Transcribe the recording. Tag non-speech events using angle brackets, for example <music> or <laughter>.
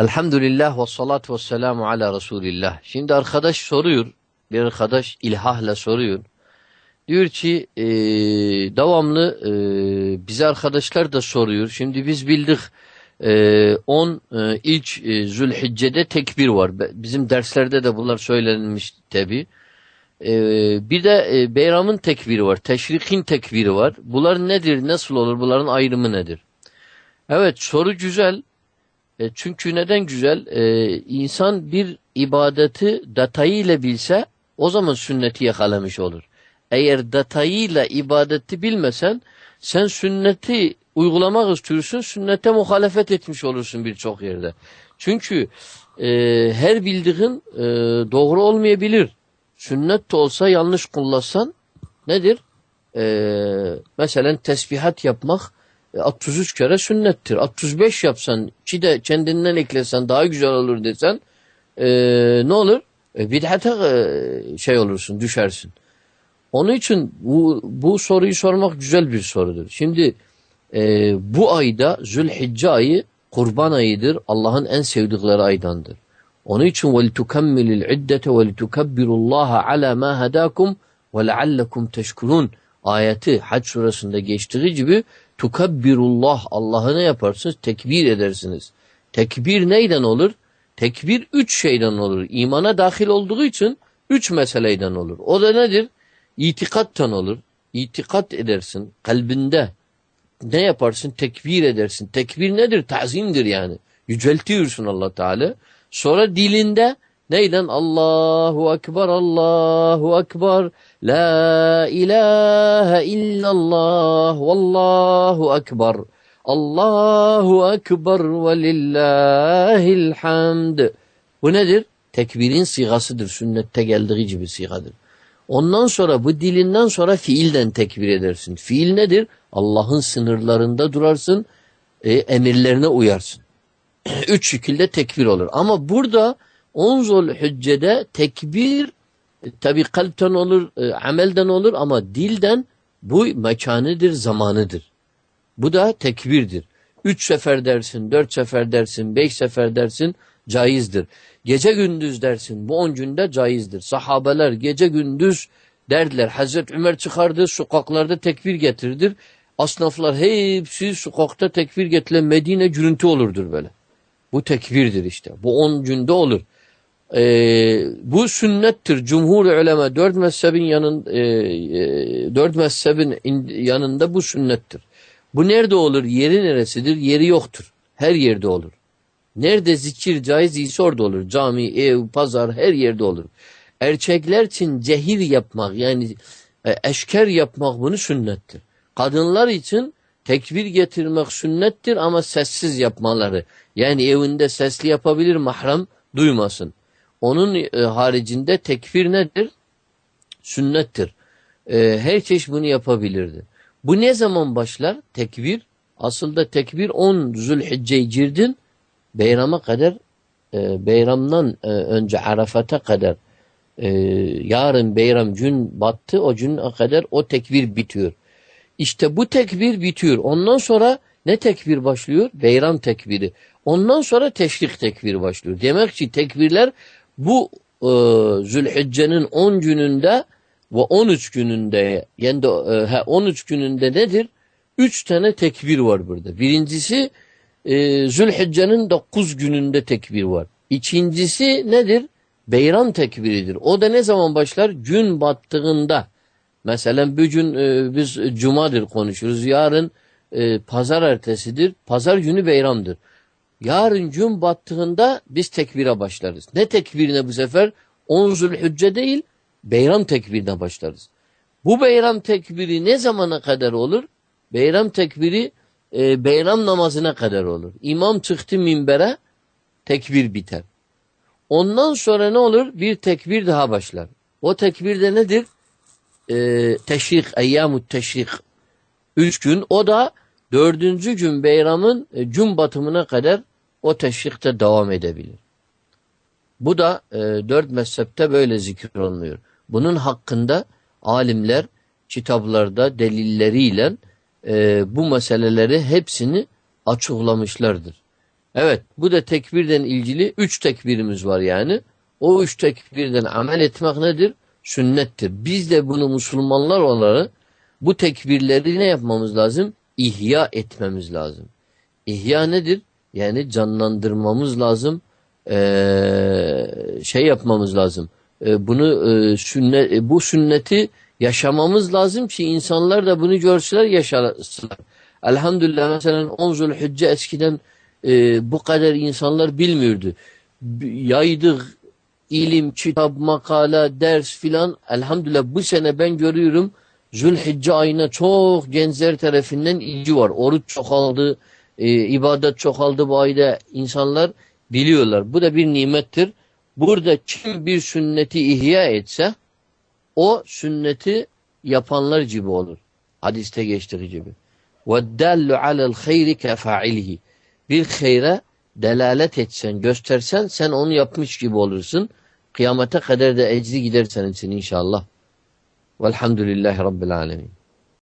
Elhamdülillah ve salatu ve selamu ala Resulillah. Şimdi arkadaş soruyor, bir arkadaş ilhahla soruyor. Diyor ki e, devamlı e, bize arkadaşlar da soruyor. Şimdi biz bildik 10 e, e, ilk e, Zülhicce'de tekbir var. Bizim derslerde de bunlar söylenmiş tabi. E, bir de e, Beyram'ın tekbiri var. Teşrikin tekbiri var. Bunlar nedir? Nasıl olur? Bunların ayrımı nedir? Evet soru güzel. E, çünkü neden güzel? E, insan bir ibadeti detayıyla bilse o zaman sünneti yakalamış olur. Eğer detayıyla ibadeti bilmesen sen sünneti uygulamak istiyorsun, sünnete muhalefet etmiş olursun birçok yerde. Çünkü e, her bildiğin e, doğru olmayabilir. Sünnet de olsa yanlış kullansan nedir? E, mesela tesbihat yapmak 33 e, kere sünnettir. 35 yapsan, ki de kendinden eklesen daha güzel olur desen e, ne olur? E, bid'ate e, şey olursun, düşersin. Onun için bu, bu soruyu sormak güzel bir sorudur. Şimdi e, bu ayda Zülhicce ayı kurban ayıdır. Allah'ın en sevdikleri aydandır. Onun için وَلْتُكَمِّلِ الْعِدَّةَ وَلْتُكَبِّرُ اللّٰهَ عَلَى مَا هَدَاكُمْ وَلَعَلَّكُمْ تَشْكُرُونَ Ayeti Hac surasında geçtiği gibi tukabbirullah Allah'ı ne yaparsınız? Tekbir edersiniz. Tekbir neyden olur? Tekbir üç şeyden olur. İmana dahil olduğu için üç meseleyden olur. O da nedir? İtikattan olur. İtikat edersin kalbinde. Ne yaparsın? Tekbir edersin. Tekbir nedir? Tazimdir yani. Yüceltiyorsun allah Teala. Sonra dilinde neyden? Allahu Ekber, Allahu Ekber. La ilahe illallah vallahu ekber. Allahu ekber ve lillahil hamd. Bu nedir? Tekbirin sigasıdır. Sünnette geldiği gibi sigadır. Ondan sonra bu dilinden sonra fiilden tekbir edersin. Fiil nedir? Allah'ın sınırlarında durarsın, e, emirlerine uyarsın. <clears throat> Üç şekilde tekbir olur. Ama burada onzul hüccede tekbir e, tabi kalpten olur, e, amelden olur ama dilden bu mekanıdır, zamanıdır. Bu da tekbirdir. Üç sefer dersin, dört sefer dersin, beş sefer dersin caizdir. Gece gündüz dersin, bu on günde caizdir. Sahabeler gece gündüz derdiler. Hazreti Ömer çıkardı, sokaklarda tekbir getirdir. Asnaflar hepsi sokakta tekbir getirilen Medine gürüntü olurdur böyle. Bu tekbirdir işte. Bu on günde olur. E, bu sünnettir. Cumhur ulema dört mezhebin yanın e, e, dört mezhebin yanında bu sünnettir. Bu nerede olur? Yeri neresidir? Yeri yoktur. Her yerde olur. Nerede zikir caiz ise orada olur. Cami, ev, pazar her yerde olur. Erkekler için cehir yapmak yani e, eşker yapmak bunu sünnettir. Kadınlar için tekbir getirmek sünnettir ama sessiz yapmaları. Yani evinde sesli yapabilir mahrem duymasın. Onun e, haricinde tekfir nedir? Sünnettir. E, her çeşit bunu yapabilirdi. Bu ne zaman başlar? Tekbir. Aslında tekbir 10 Zülhicce-i Cirdin Beyram'a kadar e, Beyram'dan e, önce Arafat'a kadar e, yarın Beyram gün battı o güne kadar o tekbir bitiyor. İşte bu tekbir bitiyor. Ondan sonra ne tekbir başlıyor? Beyram tekbiri. Ondan sonra teşrik tekbiri başlıyor. Demek ki tekbirler bu e, Zülhicce'nin 10 gününde ve 13 gününde yani de, e, 13 gününde nedir? 3 tane tekbir var burada. Birincisi e, Zülhicce'nin 9 gününde tekbir var. İkincisi nedir? Beyran tekbiridir. O da ne zaman başlar? Gün battığında. Mesela bugün e, biz cumadır konuşuruz. Yarın e, pazar ertesidir. Pazar günü beyramdır. Yarın gün battığında biz tekbire başlarız. Ne tekbirine bu sefer? On Zülhücce değil, beyram tekbirine başlarız. Bu beyram tekbiri ne zamana kadar olur? Beyram tekbiri e, beyram namazına kadar olur. İmam çıktı minbere, tekbir biter. Ondan sonra ne olur? Bir tekbir daha başlar. O tekbir de nedir? Ee, teşrik, eyyamut teşrik. Üç gün. O da dördüncü gün beyramın e, gün batımına kadar o teşrikte devam edebilir. Bu da e, dört mezhepte böyle zikir olmuyor. Bunun hakkında alimler kitaplarda delilleriyle e, bu meseleleri hepsini açıklamışlardır. Evet bu da tekbirden ilgili üç tekbirimiz var yani. O üç tekbirden amel etmek nedir? Sünnettir. Biz de bunu Müslümanlar olarak bu tekbirleri ne yapmamız lazım? İhya etmemiz lazım. İhya nedir? Yani canlandırmamız lazım. Ee, şey yapmamız lazım. Ee, bunu e, sünnet, e, bu sünneti yaşamamız lazım ki insanlar da bunu görsünler yaşasınlar. Elhamdülillah mesela 10 Zulhicce eskiden e, bu kadar insanlar bilmiyordu. Yaydık ilim, kitap, makala, ders filan. Elhamdülillah bu sene ben görüyorum Zülhicce ayına çok gençler tarafından ilgi var. Oruç çoğaldı, e, ibadet çoğaldı bu ayda insanlar biliyorlar. Bu da bir nimettir. Burada kim bir sünneti ihya etse o sünneti yapanlar gibi olur. Hadiste geçtiği gibi. وَالدَّالُّ عَلَى الْخَيْرِ كَفَاعِلِهِ Bir hayre delalet etsen, göstersen sen onu yapmış gibi olursun. Kıyamete kadar da ecri gider senin için inşallah. Velhamdülillahi Rabbil Alemin.